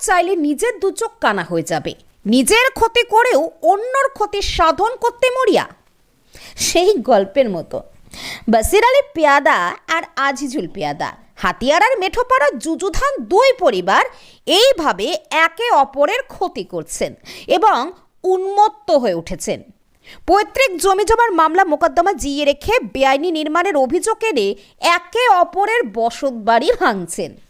চাইলে নিজের দু চোখ কানা হয়ে যাবে। নিজের ক্ষতি করেও অন্যর ক্ষতি সাধন করতে মরিয়া। সেই গল্পের মতো। বাসির আলী পেয়াদা আর আজিজুল পেয়াদা। হাতিয়ার আর মেঠোপাড়া যুযুধান দুই পরিবার এইভাবে একে অপরের ক্ষতি করছেন এবং উন্মত্ত হয়ে উঠেছেন। পৈতৃক জমি জমার মামলা মোকদ্দমা জিয়ে রেখে বেআইনি নির্মাণের অভিযোগ এনে একে অপরের বসত বাড়ি ভাঙছেন।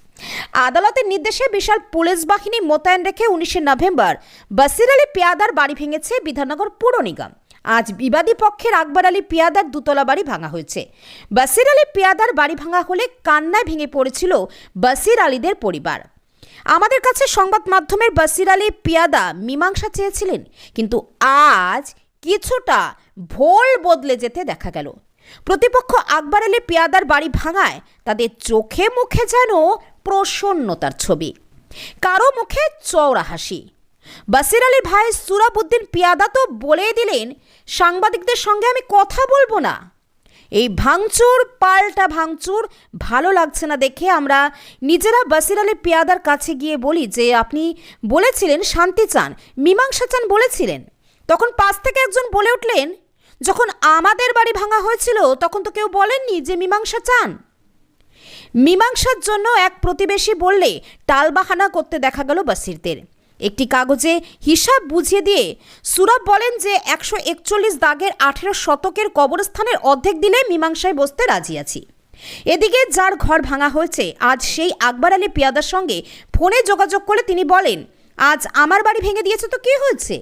আদালতের নির্দেশে বিশাল পুলিশ বাহিনী মোতায়েন রেখে উনিশে নভেম্বর বাসির আলী পেয়াদার বাড়ি ভেঙেছে বিধাননগর পুর নিগম। আজ বিবাদী পক্ষের আকবর আলী পেয়াদার দুতলা বাড়ি ভাঙা হয়েছে। বাসির আলী পেয়াদার বাড়ি ভাঙা হলে কান্নায় ভেঙে পড়েছিল বাসির আলীদের পরিবার। আমাদের কাছে সংবাদ মাধ্যমের বাসির আলী পিয়াদা মীমাংসা চেয়েছিলেন, কিন্তু আজ কিছুটা ভোল বদলে যেতে দেখা গেল। প্রতিপক্ষ আকবর আলী পিয়াদার বাড়ি ভাঙায় তাদের চোখে মুখে যেন প্রসন্নতার ছবি। কারও মুখে চওড়া হাসি। বাসির আলী ভাই সুরাবুদ্দিন পিয়াদা তো বলেই দিলেন, সাংবাদিকদের সঙ্গে আমি কথা বলব না। এই ভাঙচুর, পাল্টা ভাঙচুর ভালো লাগছে না দেখে আমরা নিজেরা বাসির আলী পেয়াদার কাছে গিয়ে বলি যে, আপনি বলেছিলেন শান্তি চান, মীমাংসা চান বলেছিলেন। তখন পাশ থেকে একজন বলে উঠলেন, যখন আমাদের বাড়ি ভাঙা হয়েছিল, তখন তো কেউ বলেননি যে মীমাংসা চান। মীমাংসার জন্য এক প্রতিবেশী বললে টালবাহানা করতে দেখা গেল বাসিরদের। একটি কাগজে হিসাব বুঝিয়ে দিয়ে সুরাব বলেন যে একশো একচল্লিশ দাগের আঠেরো শতকের কবরস্থানের অর্ধেক দিলে মীমাংসায় বসতে রাজি আছি। এদিকে যার ঘর ভাঙা হয়েছে, আজ সেই আকবর আলী পিয়াদার সঙ্গে ফোনে যোগাযোগ করে তিনি বলেন, আজ আমার বাড়ি ভেঙে দিয়েছে তো কি হয়েছে?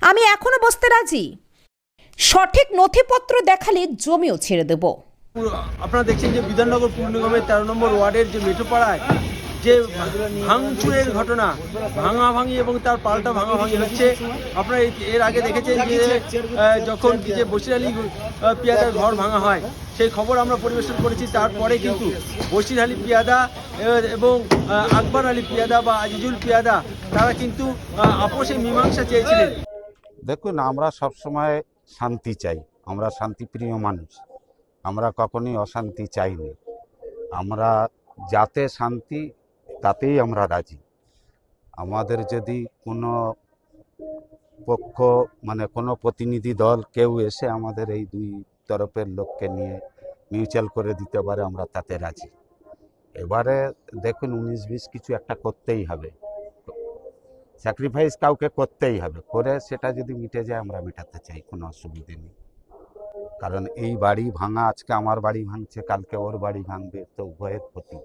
আমি এখনও বসতে রাজি। সঠিক নথিপত্র দেখালে জমিও ছেড়ে দেবো। আপনারা দেখছেন যে বিধাননগর পুর নিগমের তেরো নম্বর ওয়ার্ডের যে মেঠোপাড়ায় যে ভাঙচুরের ঘটনা, ভাঙাভাঙি এবং তার পাল্টা ভাঙাভাঙি হচ্ছে, আপনারা এর আগে দেখেছেন যে যখন যে বসির আলী পিয়াদার ঘর ভাঙা হয়, সেই খবর আমরা পরিবেশন করেছি। তারপরে কিন্তু বসির আলী পিয়াদা এবং আকবর আলী পিয়াদা বা আজিজুল পিয়াদা, তারা কিন্তু আপোষে মীমাংসা চেয়েছিলেন। দেখুন, আমরা সবসময় শান্তি চাই। আমরা শান্তিপ্রিয় মানুষ। আমরা কখনোই অশান্তি চাইনি। আমরা যাতে শান্তি, তাতেই আমরা রাজি। আমাদের যদি কোনো পক্ষ মানে কোনো প্রতিনিধি দল কেউ এসে আমাদের এই দুই তরফের লোককে নিয়ে মিউচুয়াল করে দিতে পারে, আমরা তাতে রাজি। এবারে দেখুন, উনিশ বিশ কিছু একটা করতেই হবে। স্যাক্রিফাইস কাউকে করতেই হবে। করে সেটা যদি মিটে যায়, আমরা মেটাতে চাই, কোনো অসুবিধে নেই। কারণ এই বাড়ি ভাঙা আজকে আমার বাড়ি ভাঙছে কালকে ওর বাড়ি ভাঙবে তো উভয়ের ক্ষতি।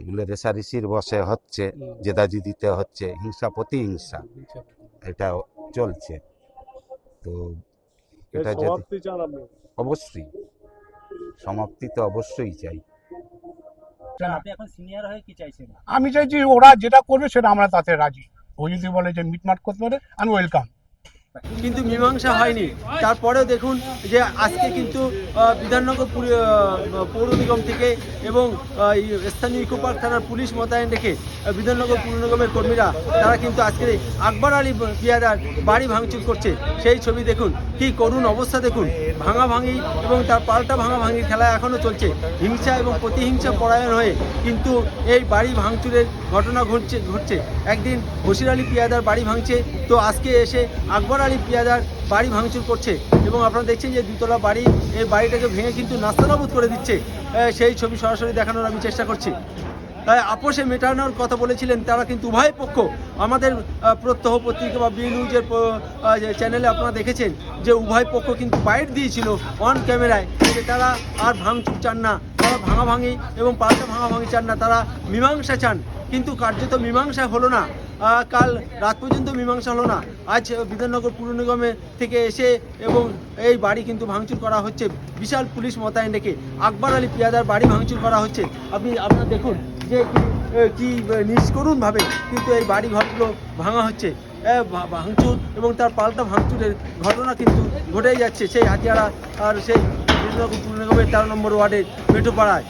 এগুলো রেশারেশির বসে হচ্ছে জেদাজিদিতে হচ্ছে হিংসা প্রতিহিংসা। এটা চলছে। তো এটা যদি অবশ্যই। সমাপ্তি তো অবশ্যই চাই। আপনি এখন সিনিয়র হয়ে কি চাইছেন? আমি চাইছি ওরা যেটা করবে সেটা আমরা তাতে রাজি। ও যদি বলে যে মিটমাট করতে পারে আমি ওয়েলকাম কিন্তু মীমাংসা হয়নি। তারপরেও দেখুন যে আজকে কিন্তু বিধাননগর পৌর নিগম থেকে এবং স্থানীয় ইকো পার্ক থানার পুলিশ মোতায়েন রেখে বিধাননগর পুর নিগমের কর্মীরা, তারা কিন্তু আজকে আকবর আলী পিয়াদার বাড়ি ভাঙচুর করছে। সেই ছবি দেখুন, কি করুণ অবস্থা দেখুন। ভাঙা ভাঙি এবং তার পাল্টা ভাঙা ভাঙির খেলা এখনও চলছে। হিংসা এবং প্রতিহিংসা পরায়ণ হয়ে কিন্তু এই বাড়ি ভাঙচুরের ঘটনা ঘটছে ঘটছে। একদিন বসির আলী পিয়াদার বাড়ি ভাঙছে, তো আজকে এসে আকবর আলী পিয়াদার বাড়ি ভাঙচুর করছে এবং আপনারা দেখছেন যে দুতলা বাড়ি, এই বাড়িটাকে ভেঙে কিন্তু নাস্তানাবুদ করে দিচ্ছে সেই ছবি সরাসরি দেখানোর আমি চেষ্টা করছি। তাই আপোষে মেটানোর কথা বলেছিলেন তারা কিন্তু উভয় পক্ষ। আমাদের প্রত্যহ পত্রিকা বা বি নিউজের চ্যানেলে আপনারা দেখেছেন যে উভয় পক্ষ কিন্তু বাইট দিয়েছিল অন ক্যামেরায় যে তারা আর ভাঙচুর চান না, তারা ভাঙাভাঙি এবং পাল্টা ভাঙাভাঙি চান না, তারা মীমাংসা চান। কিন্তু কার্যত মীমাংসা হলো না। কাল রাত পর্যন্ত মীমাংসা হলো না। আজ বিধাননগর পুর নিগমে থেকে এসে এবং এই বাড়ি কিন্তু ভাঙচুর করা হচ্ছে। বিশাল পুলিশ মোতায়েন রেখে আকবর আলী পিয়াদার বাড়ি ভাঙচুর করা হচ্ছে। আপনি, আপনারা দেখুন যে কি- নিষ্করুণভাবে কিন্তু এই বাড়ি ঘরগুলো ভাঙা হচ্ছে। ভাঙচুর এবং তার পাল্টা ভাঙচুরের ঘটনা কিন্তু ঘটেই যাচ্ছে। সেই হাতিয়ারা আর সেই বিধাননগর পুর নিগমের তেরো নম্বর ওয়ার্ডের মেঠোপাড়ায়।